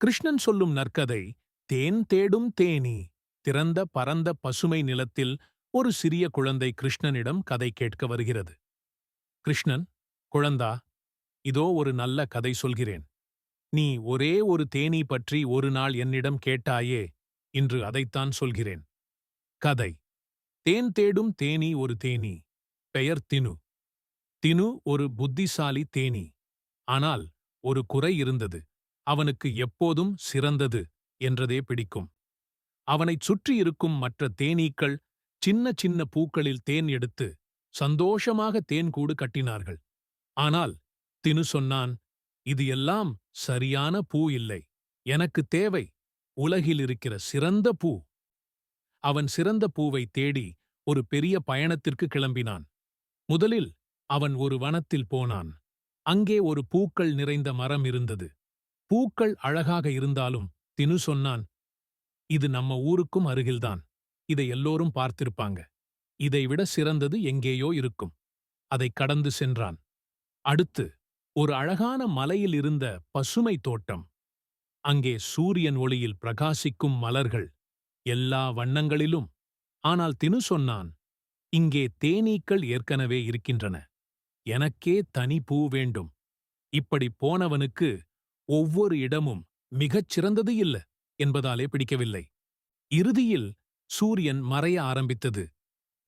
கிருஷ்ணன் சொல்லும் நற்கதை தேன் தேடும் தேனி திறந்த பரந்த பசுமை நிலத்தில் ஒரு சிறிய குழந்தை கிருஷ்ணனிடம் கதை கேட்க வருகிறது. கிருஷ்ணன் குழந்தா இதோ ஒரு நல்ல கதை சொல்கிறேன். நீ ஒரே ஒரு தேனீ பற்றி ஒரு நாள் என்னிடம் கேட்டாயே இன்று அதைத்தான் சொல்கிறேன். கதை தேன் தேடும் தேனி ஒரு தேனி பெயர் தினு. தினு ஒரு புத்திசாலி தேனி ஆனால் ஒரு குறை இருந்தது. அவனுக்கு எப்போதும் சிறந்தது என்றதே பிடிக்கும். அவனைச் சுற்றியிருக்கும் மற்ற தேனீக்கள் சின்ன சின்ன பூக்களில் தேன் எடுத்து சந்தோஷமாக தேன் கூடு கட்டினார்கள். ஆனால் தினு சொன்னான் இது எல்லாம் சரியான பூ இல்லை. எனக்கு தேவை உலகில் இருக்கிற சிறந்த பூ. அவன் சிறந்த பூவை தேடி ஒரு பெரிய பயணத்திற்கு கிளம்பினான். முதலில் அவன் ஒரு வனத்தில் போனான். அங்கே ஒரு பூக்கள் நிறைந்த மரம் இருந்தது. பூக்கள் அழகாக இருந்தாலும் தினு சொன்னான் இது நம்ம ஊருக்கும் அருகில்தான். இதை எல்லோரும் பார்த்திருப்பாங்க. இதைவிட சிறந்தது எங்கேயோ இருக்கும். அதை கடந்து சென்றான். அடுத்து ஒரு அழகான மலையில் இருந்த பசுமை தோட்டம். அங்கே சூரியன் ஒளியில் பிரகாசிக்கும் மலர்கள் எல்லா வண்ணங்களிலும். ஆனால் தினு சொன்னான் இங்கே தேனீக்கள் ஏற்கனவே இருக்கின்றன. எனக்கே தனி பூ வேண்டும். இப்படி போனவனுக்கு ஒவ்வொரு இடமும் மிகச் சிறந்தது இல்ல என்பதாலே பிடிக்கவில்லை. இறுதியில் சூரியன் மறைய ஆரம்பித்தது.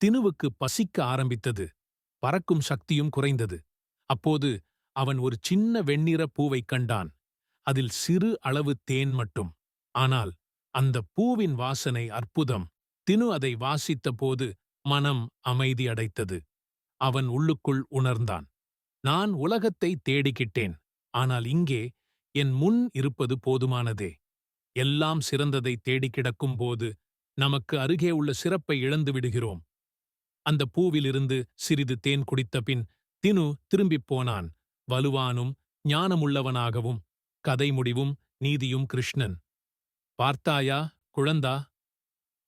தினுவுக்கு பசிக்க ஆரம்பித்தது. பறக்கும் சக்தியும் குறைந்தது. அப்போது அவன் ஒரு சின்ன வெண்ணிற பூவைக் கண்டான். அதில் சிறு அளவு தேன் மட்டும். ஆனால் அந்த பூவின் வாசனை அற்புதம். தினு அதை வாசித்த போது மனம் அமைதி அடைத்தது. அவன் உள்ளுக்குள் உணர்ந்தான். நான் உலகத்தை தேடிக்கிட்டேன். ஆனால் இங்கே என் முன் இருப்பது போதுமானதே. எல்லாம் சிறந்ததை தேடிக் கிடக்கும் போது நமக்கு அருகே உள்ள சிறப்பை இழந்து விடுகிறோம். அந்த பூவிலிருந்து சிறிது தேன் குடித்த பின் தினு திரும்பிப் போனான். வலுவானும் ஞானமுள்ளவனாகவும் கதை முடிவும் நீதியும் கிருஷ்ணன். பார்த்தாயா குழந்தா?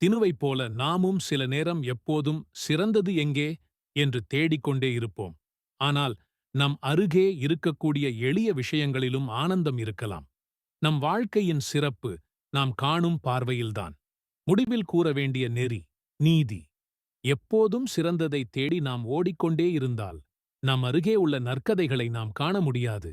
தினுவைப் போல நாமும் சில நேரம் எப்போதும் சிறந்தது எங்கே? என்று தேடிக்கொண்டே இருப்போம். ஆனால் நம் அருகே இருக்கக்கூடிய எளிய விஷயங்களிலும் ஆனந்தம் இருக்கலாம். நம் வாழ்க்கையின் சிறப்பு நாம் காணும் பார்வையில்தான். முடிவில் கூற வேண்டிய நெறி நீதி. எப்போதும் சிறந்ததை தேடி நாம் ஓடிக்கொண்டே இருந்தால் நம் அருகே உள்ள நற்கதைகளை நாம் காண முடியாது.